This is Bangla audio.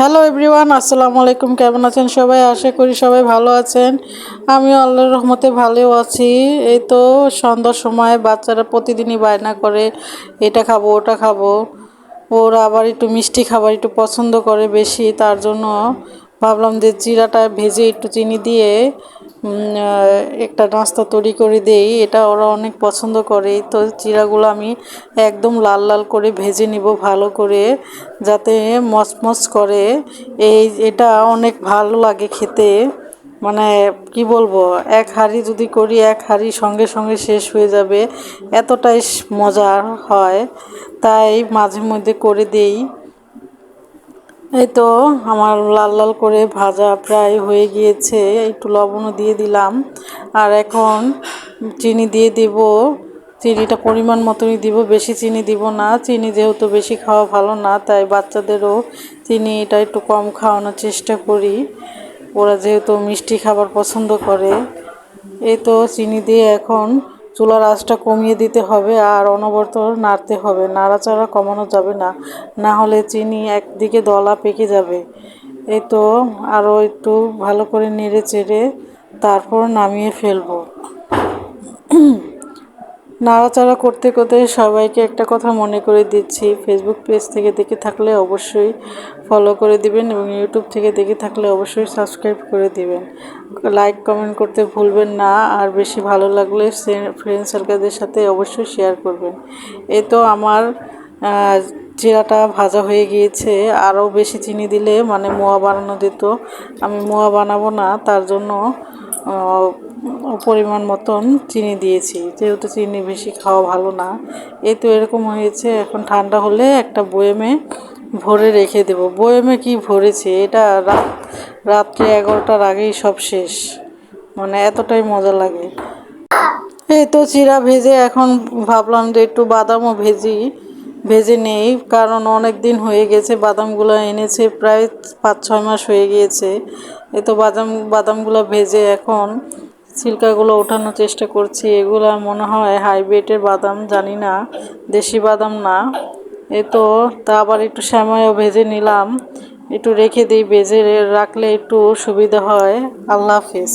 হ্যালো এভরিওয়ান আসসালামু আলাইকুম, কেমন আছেন সবাই? আশা করি সবাই ভালো আছেন। আমি আল্লাহর রহমতে ভালো আছি। এই তো সন্ধ্যার সময়, বাচ্চারা প্রতিদিনই বায়না করে, এটা খাব, ওটা খাব। ওরা আবার একটু মিষ্টি খাবার একটু পছন্দ করে বেশি, তার জন্য ভাবলাম যে জিরাটা ভেজে একটু চিনি দিয়ে একটা নাস্তা তৈরি করে দেই, এটা ওরা অনেক পছন্দ করে। তো চিরাগুলো আমি একদম লাল লাল করে ভেজে নিব ভালো করে, যাতে মচমচ করে। এই এটা অনেক ভালো লাগে খেতে। মানে কি বলব, এক হাঁড়ি যদি করি, এক হাঁড়ি সঙ্গে সঙ্গে শেষ হয়ে যাবে। এতটাই মজার হয়। তাই মাঝে মধ্যে করে দেই। এই তো আমার লাল লাল করে ভাজা প্রায় হয়ে গিয়েছে, একটু লবণও দিয়ে দিলাম। আর এখন চিনি দিয়ে দিব, চিনিটা পরিমাণ মতনই দিব, বেশি চিনি দিব না। চিনি যেহেতু বেশি খাওয়া ভালো না, তাই বাচ্চাদেরও চিনিটা একটু কম খাওয়ানোর চেষ্টা করি। ওরা যেহেতু মিষ্টি খাবার পছন্দ করে, এই তো চিনি দিয়ে এখন চুলার আঁচটা কমিয়ে দিতে হবে আর অনবরত নাড়তে হবে। নাড়াচাড়া কমানো যাবে না। না হলে চিনি একদিকে দলা পেকে যাবে। এই তো আরও একটু ভালো করে নেড়ে চেড়ে তারপর নামিয়ে ফেলব। নাড়াচাড়া করতে করতে সবাইকে একটা কথা মনে করে দিচ্ছি। ফেসবুক পেজ থেকে দেখে থাকলে অবশ্যই ফলো করে দিবেন এবং ইউটিউব থেকে দেখে থাকলে অবশ্যই সাবস্ক্রাইব করে দিবেন। লাইক কমেন্ট করতে ভুলবেন না আর বেশি ভালো লাগলে ফ্রেন্ড সার্কেলদের সাথে অবশ্যই শেয়ার করবেন। এ তো আমার জিরাটা ভাজা হয়ে গিয়েছে। আরও বেশি চিনি দিলে মানে মোয়া বানানো দিত আমি মোয়া বানাবো না, তার জন্য পরিমাণ মতন চিনি দিয়েছি। যেহেতু চিনি বেশি খাওয়া ভালো না, এই তো এরকম হয়েছে। এখন ঠান্ডা হলে একটা বয়েমে ভরে রেখে দেব। বয়েমে কি ভরেছে? এটা রাত, রাত্রে এগারোটার আগেই সব শেষ। মানে এতটাই মজা লাগে। এই তো চিরা ভেজে এখন ভাবলাম যে একটু বাদামও ভেজি, ভেজে নেই। কারণ অনেক দিন হয়ে গেছে, বাদামগুলো এনেছে, প্রায় পাঁচ ছয় মাস হয়ে গিয়েছে। এ তো বাদাম, বাদামগুলো ভেজে এখন ছিলকাগুলো ওঠানোর চেষ্টা করছি। এগুলো মনে হয় হাইব্রিডের বাদাম, জানি না, দেশি বাদাম না। এ তো, তা আবার একটু সময়ও ভেজে নিলাম। একটু রেখে দিই, ভেজে রাখলে একটু সুবিধা হয়। আল্লাহ হাফিজ।